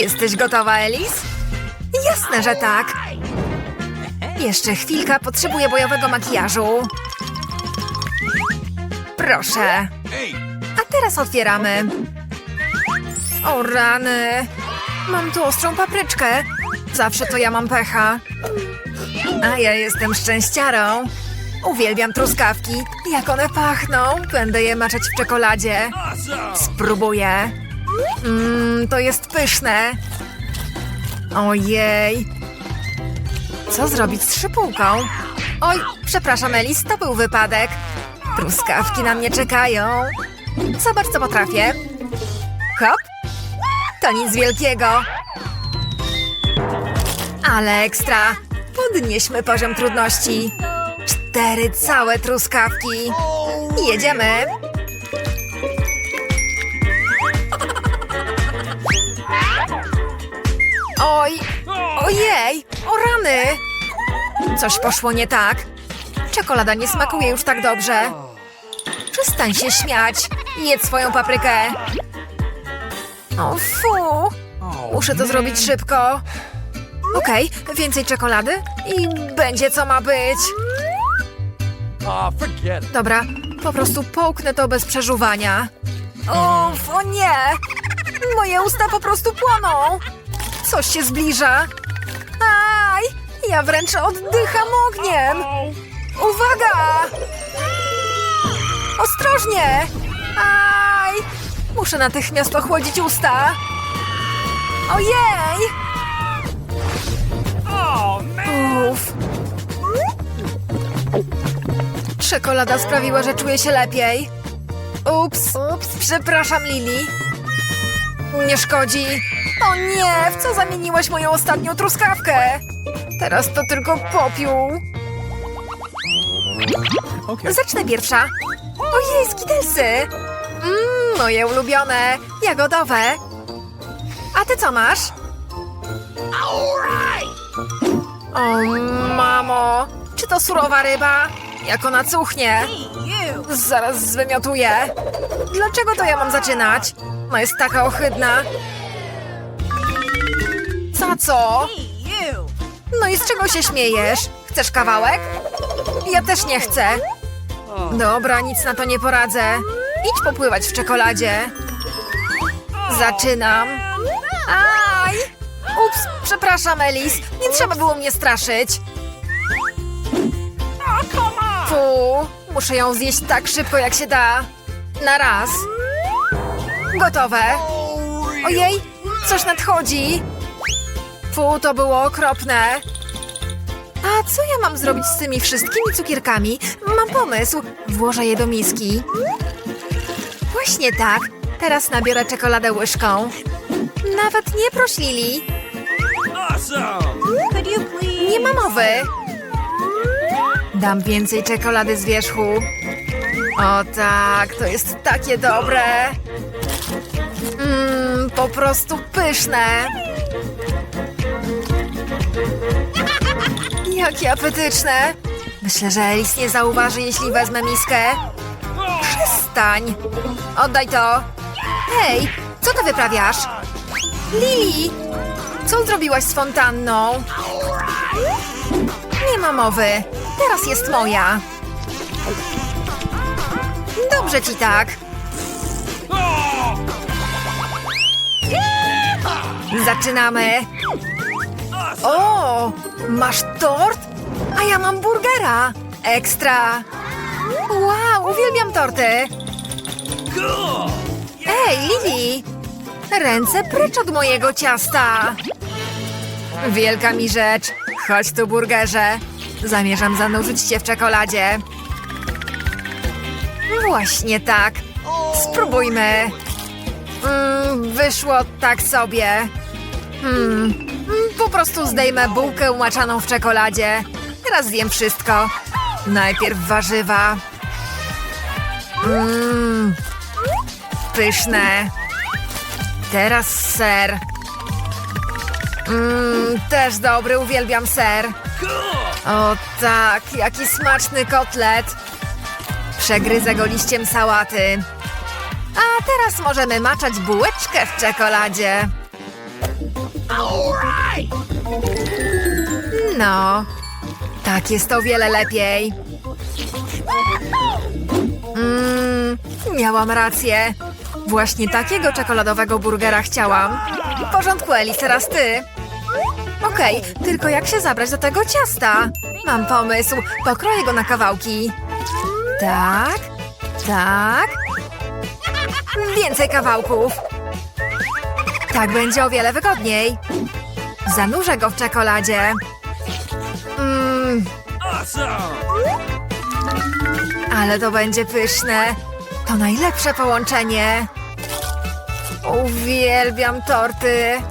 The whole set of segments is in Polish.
Jesteś gotowa, Elis? Jasne, że tak. Jeszcze chwilka, potrzebuję bojowego makijażu. Proszę. A teraz otwieramy. O rany. Mam tu ostrą papryczkę. Zawsze to ja mam pecha. A ja jestem szczęściarą. Uwielbiam truskawki. Jak one pachną. Będę je maczać w czekoladzie. Spróbuję. Mmm, to jest pyszne. Ojej. Co zrobić z szypułką? Oj, przepraszam, Elis, to był wypadek. Truskawki na mnie czekają. Zobacz, co potrafię. Hop. To nic wielkiego. Ale ekstra. Podnieśmy poziom trudności. Cztery całe truskawki. Jedziemy. Oj, ojej, o rany! Coś poszło nie tak. Czekolada nie smakuje już tak dobrze. Przestań się śmiać. Jedz swoją paprykę. O fu! Muszę to zrobić szybko. Okej, więcej czekolady i będzie co ma być. It. Dobra, po prostu połknę to bez przeżuwania. Uff, o nie! Moje usta po prostu płoną! Coś się zbliża. Aj! Ja wręcz oddycham ogniem! Uwaga! Ostrożnie! Aj! Muszę natychmiast ochłodzić usta. Ojej! Uff. Czekolada sprawiła, że czuję się lepiej. Ups, ups, przepraszam, Lili. Nie szkodzi. O nie, w co zamieniłaś moją ostatnią truskawkę? Teraz to tylko popiół. Okay. Zacznę pierwsza. Ojej, skitelsy! Mmm, moje ulubione, jagodowe. A ty co masz? O, mamo! Czy to surowa ryba? Jak ona cuchnie? Zaraz zwymiotuję. Dlaczego to ja mam zaczynać? No jest taka ohydna. Za co? No i z czego się śmiejesz? Chcesz kawałek? Ja też nie chcę. Dobra, nic na to nie poradzę. Idź popływać w czekoladzie. Zaczynam. Aj! Ups, przepraszam, Elis. Nie trzeba było mnie straszyć. Fu, muszę ją zjeść tak szybko, jak się da. Na raz. Gotowe. Ojej, coś nadchodzi. Fu, to było okropne. A co ja mam zrobić z tymi wszystkimi cukierkami? Mam pomysł. Włożę je do miski. Właśnie tak. Teraz nabiorę czekoladę łyżką. Nawet nie proś Lili. Awesome. Could you please? Nie ma mowy. Dam więcej czekolady z wierzchu. O tak, to jest takie dobre. Mmm, po prostu pyszne. Jakie apetyczne. Myślę, że Elis nie zauważy, jeśli wezmę miskę. Przestań. Oddaj to. Hej, co ty wyprawiasz? Lili, co zrobiłaś z fontanną? Nie ma mowy. Teraz jest moja. Dobrze ci tak. Zaczynamy. O, masz tort? A ja mam burgera. Ekstra. Wow, uwielbiam torty. Ej, Lili! Ręce precz od mojego ciasta! Wielka mi rzecz. Chodź tu, burgerze. Zamierzam zanurzyć cię w czekoladzie. Właśnie tak. Spróbujmy. Mm, wyszło tak sobie. Hmm, mm, po prostu zdejmę bułkę umaczaną w czekoladzie. Teraz zjem wszystko. Najpierw warzywa. Mmm, pyszne. Teraz ser. Mmm, też dobry, uwielbiam ser. O tak, jaki smaczny kotlet. Przegryzę go liściem sałaty. A teraz możemy maczać bułeczkę w czekoladzie. No, tak jest o wiele lepiej. Mmm, miałam rację. Właśnie takiego czekoladowego burgera chciałam. W porządku, Eli, teraz ty. Okej, tylko jak się zabrać do tego ciasta? Mam pomysł, pokroję go na kawałki. Tak, tak. Więcej kawałków. Tak będzie o wiele wygodniej. Zanurzę go w czekoladzie. Awesome! ale to będzie pyszne. To najlepsze połączenie. Uwielbiam torty.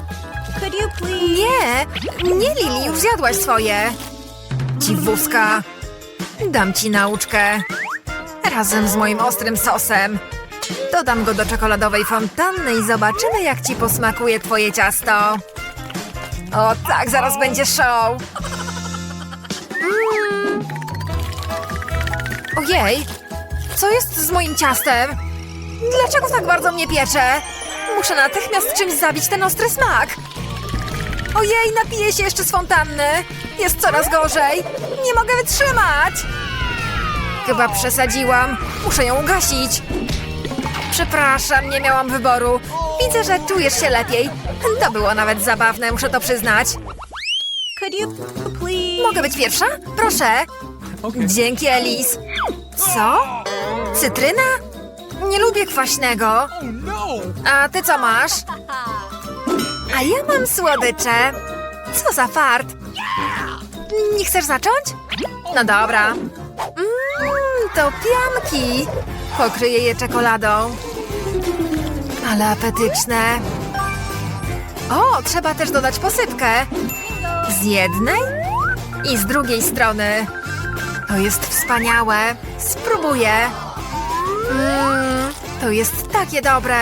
Nie, nie Lili, już zjadłaś swoje. Dziwuska. Dam ci nauczkę. Razem z moim ostrym sosem. Dodam go do czekoladowej fontanny i zobaczymy, jak ci posmakuje twoje ciasto. O tak, zaraz będzie show. Mm. Ojej, co jest z moim ciastem? Dlaczego tak bardzo mnie piecze? Muszę natychmiast czymś zabić ten ostry smak. Ojej, napiję się jeszcze z fontanny. Jest coraz gorzej. Nie mogę wytrzymać. Chyba przesadziłam. Muszę ją ugasić. Przepraszam, nie miałam wyboru. Widzę, że czujesz się lepiej. To było nawet zabawne, muszę to przyznać. Could you please? Mogę być pierwsza? Proszę. Dzięki, Elis. Co? Cytryna? Nie lubię kwaśnego. A ty co masz? A ja mam słodycze. Co za fart. Nie chcesz zacząć? No dobra. Mmm, to pianki. Pokryję je czekoladą. Ale apetyczne. O, trzeba też dodać posypkę. Z jednej i z drugiej strony. To jest wspaniałe. Spróbuję. Mmm, to jest takie dobre.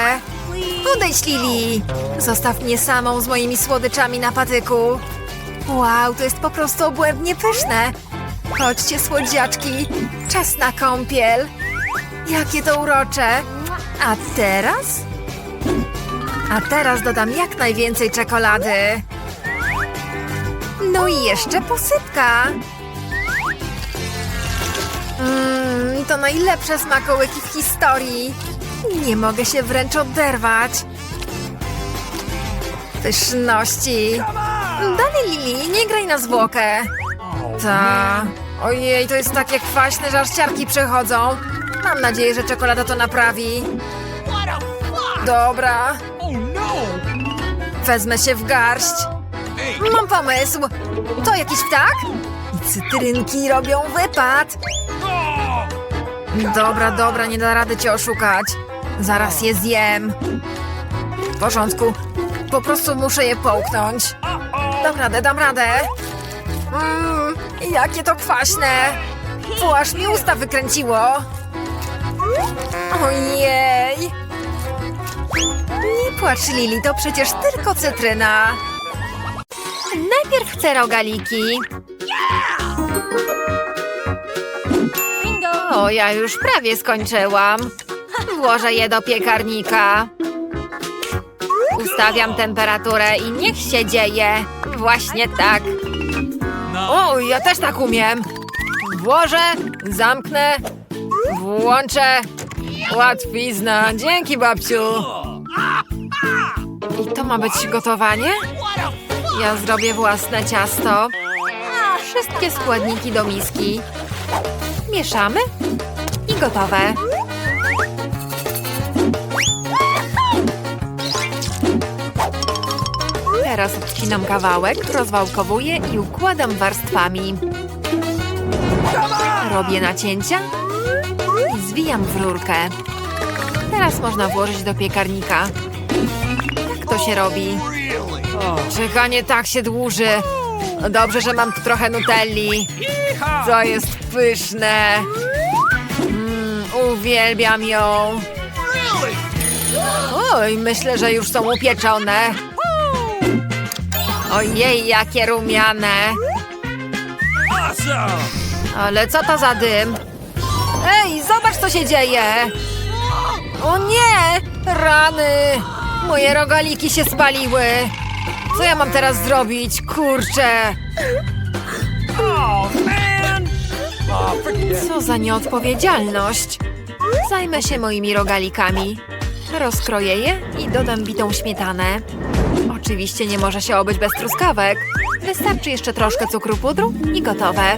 Odejdź, Lili. Zostaw mnie samą z moimi słodyczami na patyku. Wow, to jest po prostu obłędnie pyszne. Chodźcie, słodziaczki. Czas na kąpiel. Jakie to urocze. A teraz? A teraz dodam jak najwięcej czekolady. No i jeszcze posypka. Mmm, to najlepsze smakołyki w historii. Nie mogę się wręcz oderwać. Pyszności. Dalej, Lili, nie graj na zwłokę. Ta. Ojej, to jest takie kwaśne, że aż ciarki przechodzą. Mam nadzieję, że czekolada to naprawi. Dobra. Wezmę się w garść. Mam pomysł. To jakiś ptak? I cytrynki robią wypad. Dobra, dobra, nie da rady cię oszukać. Zaraz je zjem. W porządku. Po prostu muszę je połknąć. Dam radę, dam radę. Mmm, jakie to kwaśne. Fu, aż mi usta wykręciło. Ojej. Nie płacz, Lili, to przecież tylko cytryna. Najpierw chcę rogaliki. O, ja już prawie skończyłam. Włożę je do piekarnika. Ustawiam temperaturę i niech się dzieje. Właśnie tak. O, ja też tak umiem. Włożę, zamknę, włączę. Łatwizna. Dzięki, babciu. I to ma być gotowanie? Ja zrobię własne ciasto. Wszystkie składniki do miski. Mieszamy i gotowe. Teraz odcinam kawałek, rozwałkowuję i układam warstwami. Robię nacięcia i zwijam w rurkę. Teraz można włożyć do piekarnika. Tak to się robi. Czekanie tak się dłuży. Dobrze, że mam tu trochę nutelli. To jest pyszne. Mm, uwielbiam ją. Oj, myślę, że już są upieczone. Ojej, jakie rumiane. Ale co to za dym? Ej, zobacz, co się dzieje. O nie! Rany! Moje rogaliki się spaliły. Co ja mam teraz zrobić? Kurczę! Oh! Oh, Co za nieodpowiedzialność! Zajmę się moimi rogalikami. Rozkroję je i dodam bitą śmietanę. Oczywiście nie może się obyć bez truskawek. Wystarczy jeszcze troszkę cukru pudru i gotowe.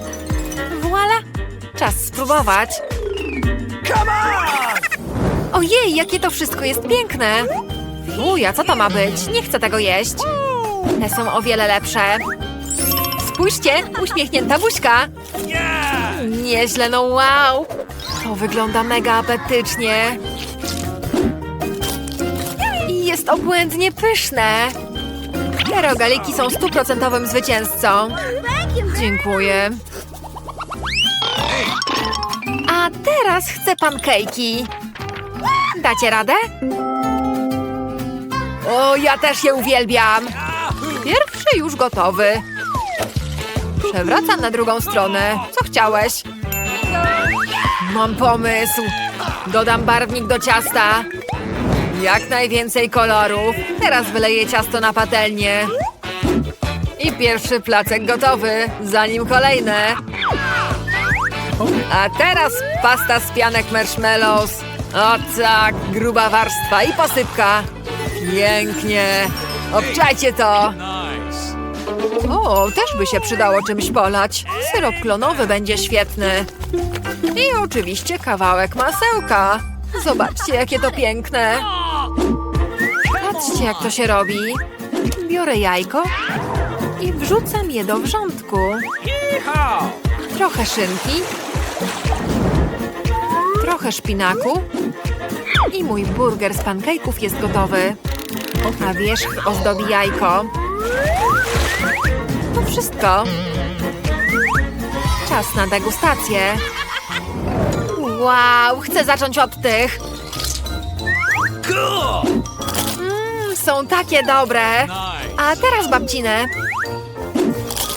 Voila! Czas spróbować. Ojej, jakie to wszystko jest piękne! Uja, co to ma być? Nie chcę tego jeść. Te są o wiele lepsze. Spójrzcie, uśmiechnięta buźka. Nieźle, no wow! To wygląda mega apetycznie. I jest obłędnie pyszne. Te rogaliki są stuprocentowym zwycięzcą. Dziękuję. A teraz chcę pankejki. Dacie radę? O, ja też je uwielbiam. Pierwszy już gotowy. Przewracam na drugą stronę. Co chciałeś? Mam pomysł. Dodam barwnik do ciasta. Jak najwięcej kolorów. Teraz wyleję ciasto na patelnię. I pierwszy placek gotowy, zanim kolejne. A teraz pasta z pianek marshmallows. O tak, gruba warstwa i posypka. Pięknie. Obczajcie to. O, też by się przydało czymś polać. Syrop klonowy będzie świetny. I oczywiście kawałek masełka. Zobaczcie, jakie to piękne. Patrzcie, jak to się robi. Biorę jajko i wrzucam je do wrzątku. Trochę szynki, trochę szpinaku i mój burger z pancake'ów jest gotowy. A wierzch ozdobi jajko. Wszystko. Czas na degustację. Wow, chcę zacząć od tych. Mmm, są takie dobre. A teraz babcinę.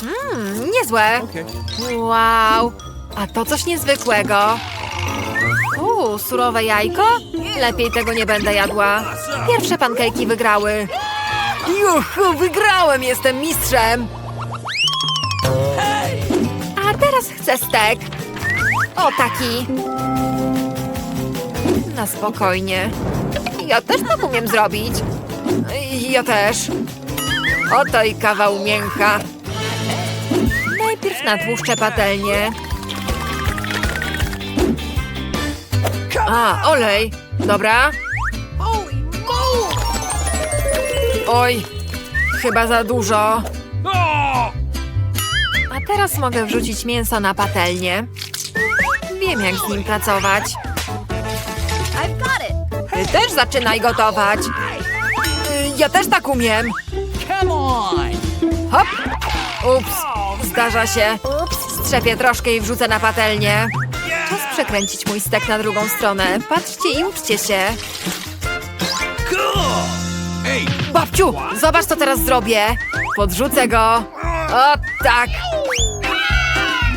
Mmm, niezłe. Wow, a to coś niezwykłego. Uuu, surowe jajko? Lepiej tego nie będę jadła. Pierwsze pankejki wygrały. Juhu, wygrałem, jestem mistrzem. Teraz chcę stek. O, taki. Na spokojnie. Ja też tak umiem zrobić. Ja też. Oto i kawał mięcha. Najpierw natłuszczę patelnię. A, olej. Dobra. Oj, chyba za dużo. Teraz mogę wrzucić mięso na patelnię. Wiem, jak z nim pracować. I've got it. Ty też zaczynaj gotować. Ja też tak umiem. Come on! Hop! Ups, zdarza się. Strzepię troszkę i wrzucę na patelnię. Czas przekręcić mój stek na drugą stronę. Patrzcie i uczcie się. Cool! Hey! Babciu, zobacz co teraz zrobię. Podrzucę go. O tak.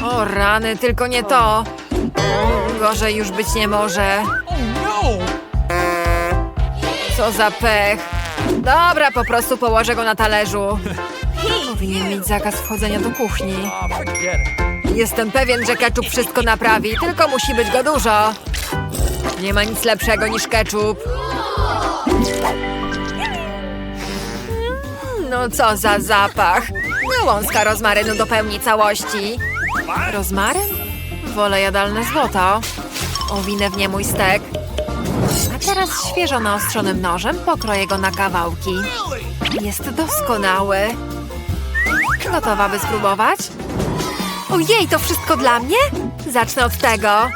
O rany, tylko nie to. Gorzej już być nie może. No! Co za pech. Dobra, po prostu położę go na talerzu. Powinien mieć zakaz wchodzenia do kuchni. Jestem pewien, że ketchup wszystko naprawi, tylko musi być go dużo. Nie ma nic lepszego niż ketchup. No co za zapach. Gałązka rozmarynu dopełni całości. Rozmaryn? Wolę jadalne złoto. Owinę w nie mój stek. A teraz świeżo naostrzonym nożem pokroję go na kawałki. Jest doskonały. Gotowa, by spróbować? Ojej, to wszystko dla mnie? Zacznę od tego.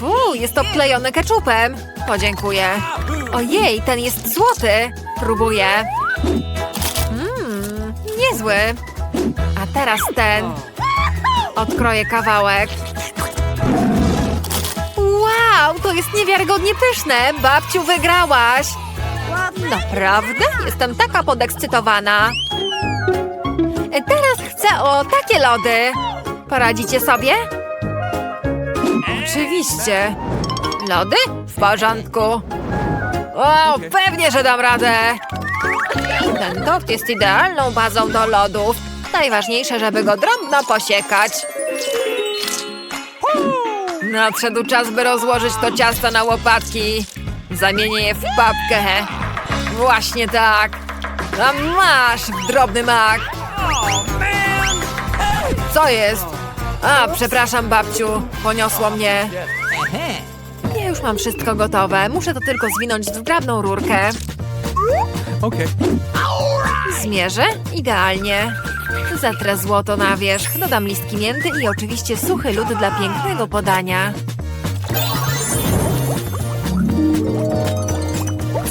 Fu, jest obklejone keczupem. Podziękuję. Ojej, ten jest złoty. Próbuję. Mmm, niezły. A teraz ten. Odkroję kawałek. Wow, to jest niewiarygodnie pyszne. Babciu, wygrałaś. Naprawdę? Jestem taka podekscytowana. Teraz chcę o takie lody. Poradzicie sobie? Oczywiście. Lody? W porządku. O, pewnie, że dam radę. Ten tort jest idealną bazą do lodów. Najważniejsze, żeby go drobno posiekać. Nadszedł czas, by rozłożyć to ciasto na łopatki. Zamienię je w papkę. Właśnie tak. A masz, drobny mak. Co jest? A, przepraszam, babciu. Poniosło mnie. Ja już mam wszystko gotowe. Muszę to tylko zwinąć w zgrabną rurkę. Okay. Zmierzę? Idealnie. Zetrę złoto na wierzch, dodam listki mięty i oczywiście suchy lód dla pięknego podania.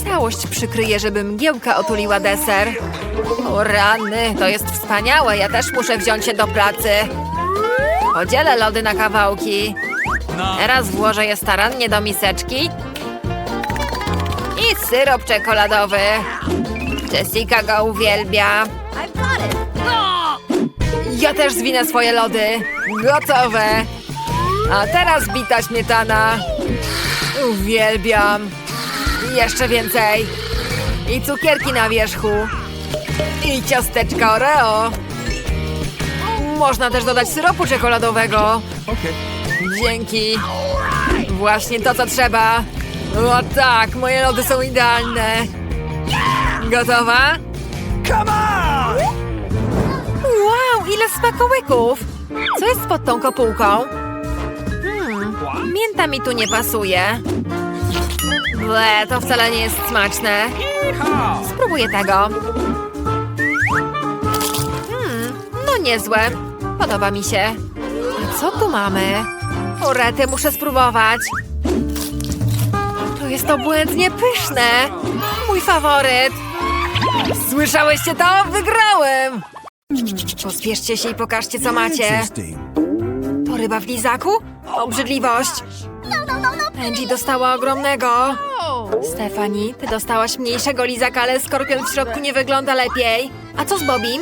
Całość przykryję, żeby mgiełka otuliła deser. O rany, to jest wspaniałe. Ja też muszę wziąć się do pracy. Podzielę lody na kawałki. No. Teraz włożę je starannie do miseczki. I syrop czekoladowy. Jessica go uwielbia. Ja też zwinę swoje lody. Gotowe. A teraz bita śmietana. Uwielbiam. I Jeszcze więcej. I cukierki na wierzchu. I ciasteczka Oreo. Można też dodać syropu czekoladowego. Dzięki. Właśnie to, co trzeba. O tak, moje lody są idealne. Gotowa? Ile smakołyków! Co jest pod tą kopułką? Hmm, mięta mi tu nie pasuje. Ble, to wcale nie jest smaczne. Spróbuję tego. Hmm, no niezłe. Podoba mi się. A co tu mamy? Orety, muszę spróbować. To jest obłędnie pyszne. Mój faworyt. Słyszałyście to? Wygrałem! Pospieszcie się i pokażcie, co macie. To ryba w lizaku? Obrzydliwość. Angie dostała ogromnego. Stefani, ty dostałaś mniejszego lizaka, ale skorpion w środku nie wygląda lepiej. A co z Bobim?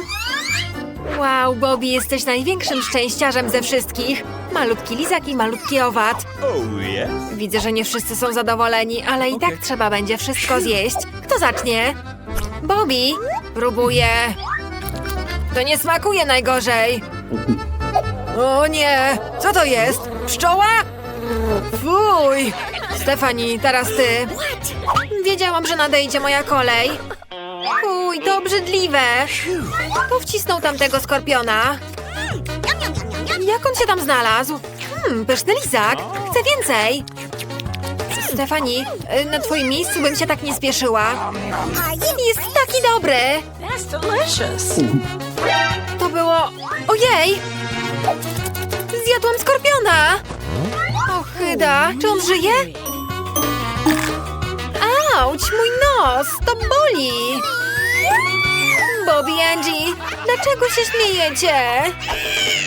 Wow, Bobby, jesteś największym szczęściarzem ze wszystkich. Malutki lizak i malutki owad. Oh. Widzę, że nie wszyscy są zadowoleni, ale i tak trzeba będzie wszystko zjeść. Kto zacznie? Bobby, próbuję. To nie smakuje najgorzej. O nie, co to jest? Pszczoła? Fuj! Stefani, teraz ty. Wiedziałam, że nadejdzie moja kolej. Fuj, to obrzydliwe. Kto wcisnął tamtego skorpiona? Jak on się tam znalazł? Hmm, pyszny lizak. Chcę więcej. Stefani, y, na twoim miejscu bym się tak nie spieszyła. Jest taki dobry. That's delicious. To było... Ojej! Zjadłam skorpiona! Ochyda, czy on żyje? Auć, mój nos! To boli! Bobby, Angie, dlaczego się śmiejecie?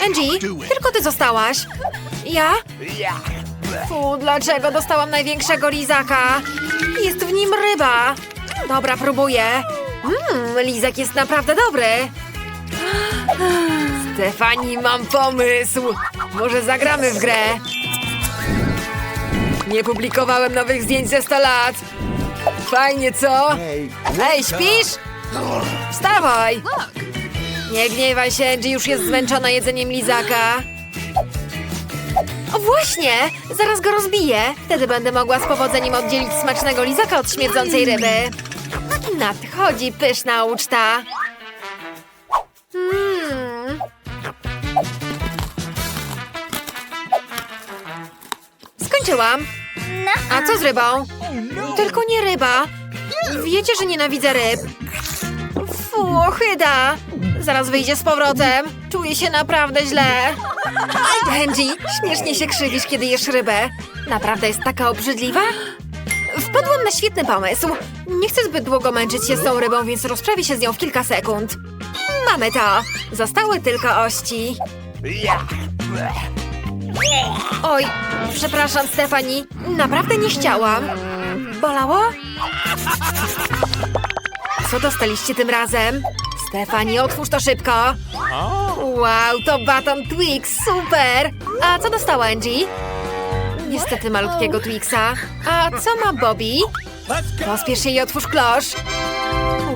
Angie, tylko ty zostałaś. Ja? Fu, dlaczego dostałam największego lizaka? Jest w nim ryba. Dobra, próbuję. Mmm, lizak jest naprawdę dobry. Stefani, mam pomysł. Może zagramy w grę. Nie publikowałem nowych zdjęć ze 100 lat. Fajnie, co? Ej, śpisz? Wstawaj! Nie gniewaj się, Angie już jest zmęczona jedzeniem lizaka. O właśnie! Zaraz go rozbiję. Wtedy będę mogła z powodzeniem oddzielić smacznego lizaka od śmierdzącej ryby. Nadchodzi pyszna uczta. Mmm. Skończyłam. A co z rybą? Tylko nie ryba. Wiecie, że nienawidzę ryb. Fu, ochyda. Zaraz wyjdzie z powrotem. Czuję się naprawdę źle. Angie, śmiesznie się krzywisz, kiedy jesz rybę. Naprawdę jest taka obrzydliwa? Wpadłam na świetny pomysł. Nie chcę zbyt długo męczyć się z tą rybą, więc rozprawię się z nią w kilka sekund. Mamy to. Zostały tylko ości. Oj, przepraszam, Stefani. Naprawdę nie chciałam. Bolało? Co dostaliście tym razem? Stefani, otwórz to szybko. Wow, to baton Twix, super! A co dostała Angie? Niestety malutkiego Twixa. A co ma Bobby? Pospiesz się i otwórz klosz.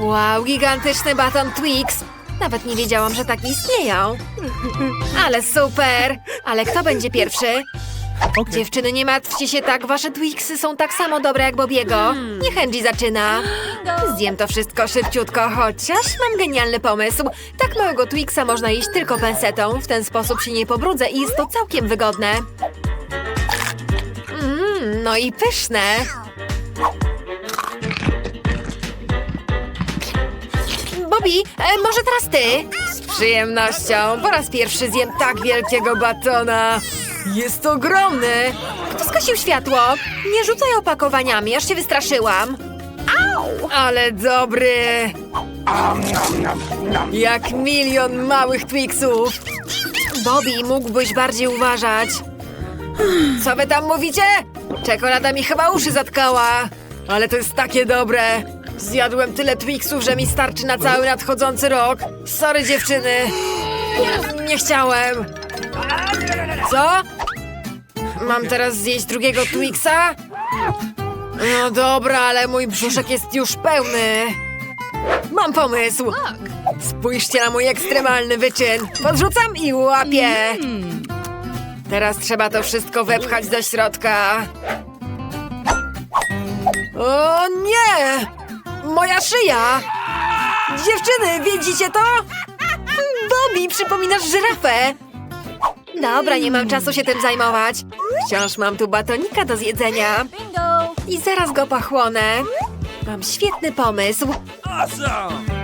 Wow, gigantyczny baton Twix. Nawet nie wiedziałam, że takie istnieją. Ale super! Ale kto będzie pierwszy? Okay. Dziewczyny, nie martwcie się tak, wasze Twixy są tak samo dobre jak Bobiego. Niech Angie zaczyna. Zjem to wszystko szybciutko, chociaż mam genialny pomysł. Tak małego Twixa można jeść tylko pensetą, w ten sposób się nie pobrudzę i jest to całkiem wygodne. Mmm, no i pyszne. Bobby, e, może teraz ty? Z przyjemnością. Po raz pierwszy zjem tak wielkiego batona. Jest ogromny. Kto skasił światło? Nie rzucaj opakowaniami, aż się wystraszyłam. Au! Ale dobry. Jak milion małych Twixów. Bobby, mógłbyś bardziej uważać. Co wy tam mówicie? Czekolada mi chyba uszy zatkała. Ale to jest takie dobre. Zjadłem tyle Twixów, że mi starczy na cały nadchodzący rok. Sorry dziewczyny. Nie chciałem. Co? Mam teraz zjeść drugiego Twixa? No dobra, ale mój brzuszek jest już pełny. Mam pomysł. Spójrzcie na mój ekstremalny wyczyn. Podrzucam i łapię. Teraz trzeba to wszystko wepchać do środka. O nie! Moja szyja! Dziewczyny, widzicie to? Bobby, przypominasz żyrafę. Dobra, nie mam czasu się tym zajmować. Wciąż mam tu batonika do zjedzenia. I zaraz go pochłonę. Mam świetny pomysł.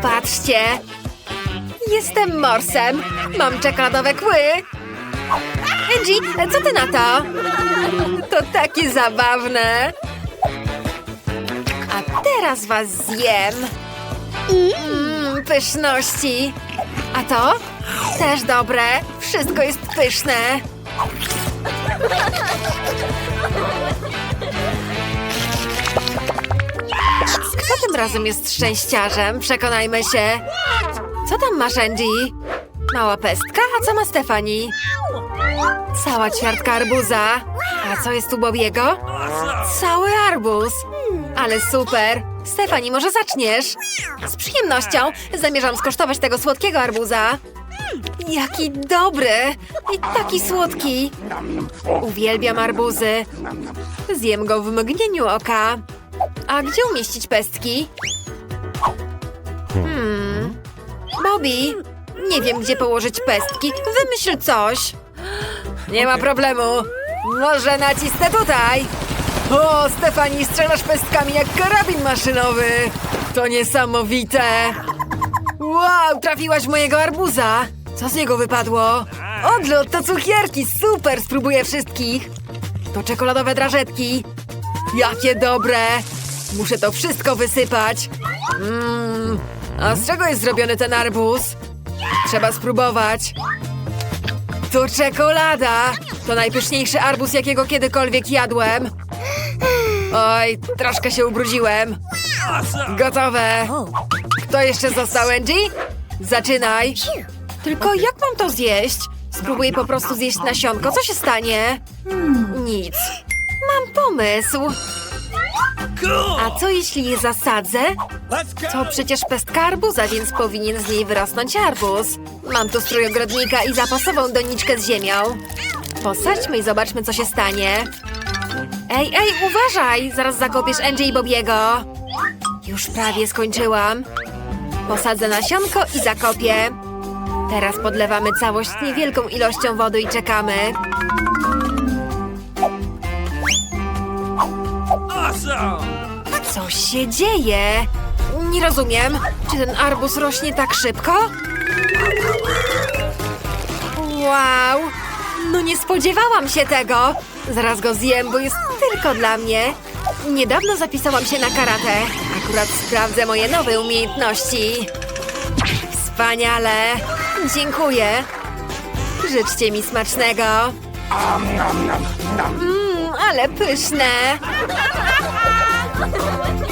Patrzcie! Jestem morsem. Mam czekoladowe kły. Angie, co ty na to? To takie zabawne. Teraz was zjem. Mmm, pyszności. A to? Też dobre. Wszystko jest pyszne. Kto tym razem jest szczęściarzem? Przekonajmy się. Co tam masz, Angie? Mała pestka? A co ma Stefani? Cała ćwiartka arbuza. A co jest u Bobiego? Cały Ale super. Stefani, może zaczniesz? Z przyjemnością. Zamierzam skosztować tego słodkiego arbuza. Jaki dobry i taki słodki. Uwielbiam arbuzy. Zjem go w mgnieniu oka. A gdzie umieścić pestki? Hmm. Bobby, nie wiem, gdzie położyć pestki. Wymyśl coś. Nie ma problemu. Może nacisnę tutaj. O, Stefani, strzelasz pestkami jak karabin maszynowy. To niesamowite. Wow, trafiłaś mojego arbuza. Co z niego wypadło? Odlot to cukierki, super, spróbuję wszystkich. To czekoladowe drażetki. Jakie dobre! Muszę to wszystko wysypać. Mmm, a z czego jest zrobiony ten arbuz? Trzeba spróbować. To czekolada! To najpyszniejszy arbuz, jakiego kiedykolwiek jadłem. Oj, troszkę się ubrudziłem. Gotowe. Kto jeszcze został, Angie? Zaczynaj. Tylko jak mam to zjeść? Spróbuję po prostu zjeść nasionko. Co się stanie? Nic. Mam pomysł. A co jeśli je zasadzę? To przecież pestka arbuza, więc powinien z niej wyrosnąć arbuz. Mam tu strój ogrodnika i zapasową doniczkę z ziemią. Posadźmy i zobaczmy, co się stanie. Ej, ej, uważaj! Zaraz zakopiesz Angie i Bobiego. Już prawie skończyłam. Posadzę nasionko i zakopię. Teraz podlewamy całość niewielką ilością wody i czekamy. Co się dzieje? Nie rozumiem. Czy ten arbuz rośnie tak szybko? Wow! No nie spodziewałam się tego. Zaraz go zjem, bo jest tylko dla mnie. Niedawno zapisałam się na karate. Akurat sprawdzę moje nowe umiejętności. Wspaniale. Dziękuję. Życzcie mi smacznego. Mmm, ale pyszne.